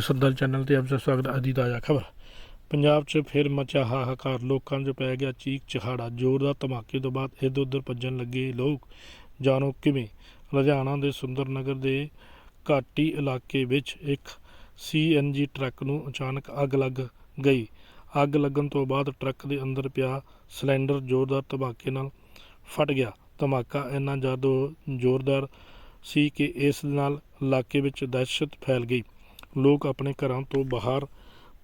ਸਰਦਲ channel ਤੇ ਆਪ ਦਾ ਸਵਾਗਤ ਹੈ ਤਾਜ਼ਾ ਖਬਰ। ਪੰਜਾਬ 'ਚ ਫਿਰ ਮਚਿਆ ਹਾਹਾਕਾਰ, ਲੋਕਾਂ 'ਚ ਪੈ ਗਿਆ ਚੀਕ ਚਿਹਾੜਾ ਜ਼ੋਰਦਾਰ ਧਮਾਕੇ ਤੋਂ ਬਾਅਦ ਇੱਧਰ ਉੱਧਰ ਭੱਜਣ ਲੱਗੇ ਲੋਕ। ਜਾਣੋ ਕਿਵੇਂ? ਲੁਧਿਆਣਾ ਦੇ ਸੁੰਦਰ ਨਗਰ ਦੇ ਘਾਟੀ ਇਲਾਕੇ ਵਿੱਚ ਇੱਕ ਸੀਐਨਜੀ ਟਰੱਕ ਨੂੰ ਅਚਾਨਕ ਅੱਗ ਲੱਗ ਗਈ। ਅੱਗ ਲੱਗਣ ਤੋਂ ਬਾਅਦ ਟਰੱਕ ਦੇ ਅੰਦਰ ਪਿਆ ਸਿਲੰਡਰ ਜ਼ੋਰਦਾਰ ਧਮਾਕੇ ਨਾਲ ਫਟ ਗਿਆ। ਧਮਾਕਾ ਇੰਨਾ ਜ਼ਿਆਦਾ ਜ਼ੋਰਦਾਰ ਸੀ ਕਿ ਇਸ ਨਾਲ ਇਲਾਕੇ ਵਿੱਚ ਦਹਿਸ਼ਤ ਫੈਲ ਗਈ। ਲੋਕ ਆਪਣੇ ਘਰਾਂ ਤੋਂ ਬਾਹਰ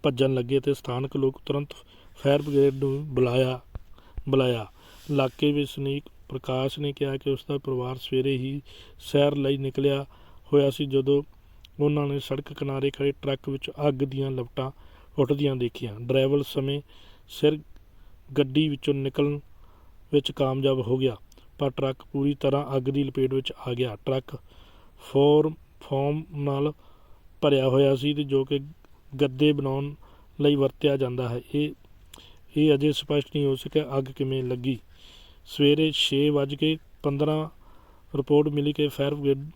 ਭੱਜਣ ਲੱਗੇ ਅਤੇ ਸਥਾਨਕ ਲੋਕ ਤੁਰੰਤ ਫਾਇਰ ਬ੍ਰਿਗੇਡ ਨੂੰ ਬੁਲਾਇਆ ਬੁਲਾਇਆ। ਇਲਾਕੇ ਵਿੱਚ ਵਸਨੀਕ ਪ੍ਰਕਾਸ਼ ਨੇ ਕਿਹਾ ਕਿ ਉਸ ਦਾ ਪਰਿਵਾਰ ਸਵੇਰੇ ਹੀ ਸੈਰ ਲਈ ਨਿਕਲਿਆ ਹੋਇਆ ਸੀ, ਜਦੋਂ ਉਹਨਾਂ ਨੇ ਸੜਕ ਕਿਨਾਰੇ ਖੜੇ ਟਰੱਕ ਵਿੱਚ ਅੱਗ ਦੀਆਂ ਲਪਟਾਂ ਉੱਠਦੀਆਂ ਦੇਖੀਆਂ। ਡਰਾਈਵਰ ਸਮੇਂ ਸਿਰ ਗੱਡੀ ਵਿੱਚੋਂ ਨਿਕਲਣ ਵਿੱਚ ਕਾਮਯਾਬ ਹੋ ਗਿਆ, ਪਰ ਟਰੱਕ ਪੂਰੀ ਤਰ੍ਹਾਂ ਅੱਗ ਦੀ ਲਪੇਟ ਵਿੱਚ ਆ ਗਿਆ। ਟਰੱਕ ਫੋਰ ਫੋਮ ਨਾਲ ਭਰਿਆ ਹੋਇਆ ਸੀ ਤੇ ਜੋ ਕਿ ਗੱਦੇ ਬਣਾਉਣ ਲਈ ਵਰਤਿਆ ਜਾਂਦਾ ਹੈ। ਇਹ ਇਹ ਅਜੇ ਸਪਸ਼ਟ ਨਹੀਂ ਹੋ ਸਕਿਆ ਅੱਗ ਕਿਵੇਂ ਲੱਗੀ। ਸਵੇਰੇ 6:15 ਰਿਪੋਰਟ ਮਿਲੀ ਕਿ ਫਾਇਰ ਬ੍ਰਿਗੇਡ,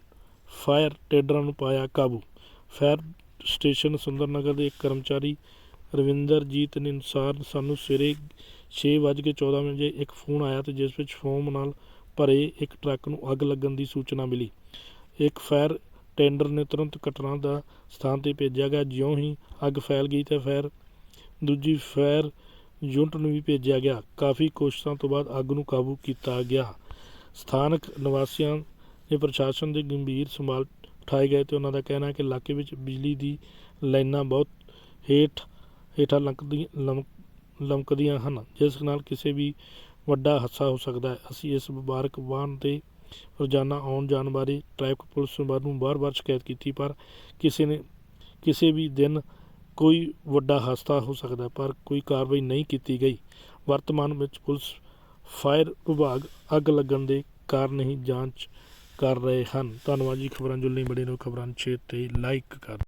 ਫਾਇਰ ਟੇਡਰਾਂ ਨੂੰ ਪਾਇਆ ਕਾਬੂ। ਫਾਇਰ ਸਟੇਸ਼ਨ ਸੁੰਦਰਨਗਰ ਦੇ ਇੱਕ ਕਰਮਚਾਰੀ ਰਵਿੰਦਰਜੀਤ ਨੇ ਅਨੁਸਾਰ ਸਾਨੂੰ ਸਵੇਰੇ 6:14 ਵਜੇ ਇੱਕ ਫੋਨ ਆਇਆ ਤੇ ਜਿਸ ਵਿੱਚ ਫੋਮ ਨਾਲ ਭਰੇ ਇੱਕ ਟਰੱਕ ਨੂੰ ਅੱਗ ਲੱਗਣ ਦੀ ਸੂਚਨਾ ਮਿਲੀ। ਇੱਕ ਫਾਇਰ ਟੈਂਡਰ ਨੇ ਤੁਰੰਤ ਘਟਨਾ ਦਾ ਸਥਾਨ ਤੇ ਭੇਜਿਆ ਗਿਆ। ਜਿਉਂ ਹੀ ਅੱਗ ਫੈਲ ਗਈ ਤਾਂ ਫਾਇਰ ਦੂਜੀ ਫਾਇਰ ਯੂਨਿਟ ਨੂੰ ਵੀ ਭੇਜਿਆ ਗਿਆ। ਕਾਫੀ ਕੋਸ਼ਿਸ਼ਾਂ ਤੋਂ ਬਾਅਦ ਅੱਗ ਨੂੰ ਕਾਬੂ ਕੀਤਾ ਗਿਆ। ਸਥਾਨਕ ਨਿਵਾਸੀਆਂ ਨੇ ਪ੍ਰਸ਼ਾਸਨ ਦੇ ਗੰਭੀਰ ਸੰਭਾਲ ਉਠਾਏ ਗਏ ਤੇ ਉਹਨਾਂ ਦਾ ਕਹਿਣਾ ਹੈ ਕਿ ਇਲਾਕੇ ਵਿੱਚ ਬਿਜਲੀ ਦੀ ਲਾਈਨਾਂ ਬਹੁਤ ਹੇਠ ਹੇਠਾਂ ਲੰਕਦੀਆਂ ਲਮਕ- ਲਮਕਦੀਆਂ ਹਨ, ਜਿਸ ਨਾਲ ਕਿਸੇ ਵੀ ਵੱਡਾ ਹਾਦਸਾ ਹੋ ਸਕਦਾ ਹੈ। ਅਸੀਂ ਇਸ ਮੁਬਾਰਕ ਵਾਹਨ ਤੇ ਰੋਜ਼ਾਨਾ ਆਉਣ ਜਾਣ ਬਾਰੇ ਟ੍ਰੈਫਿਕ ਪੁਲਿਸ ਨੂੰ ਵਾਰ ਵਾਰ ਸ਼ਿਕਾਇਤ ਕੀਤੀ, ਪਰ ਕਿਸੇ ਨੇ, ਕਿਸੇ ਵੀ ਦਿਨ ਕੋਈ ਵੱਡਾ ਹਾਦਸਾ ਹੋ ਸਕਦਾ, ਪਰ ਕੋਈ ਕਾਰਵਾਈ ਨਹੀਂ ਕੀਤੀ ਗਈ। ਵਰਤਮਾਨ ਵਿੱਚ ਪੁਲਿਸ, ਫਾਇਰ ਵਿਭਾਗ ਅੱਗ ਲੱਗਣ ਦੇ ਕਾਰਨ ਹੀ ਜਾਂਚ ਕਰ ਰਹੇ ਹਨ। ਧੰਨਵਾਦ ਜੀ ਖਬਰਾਂ ਜੁਲਣੀ ਬੜੇ ਨੂੰ ਖਬਰਾਂ ਛੇ ਤੇ ਲਾਈਕ ਕਰ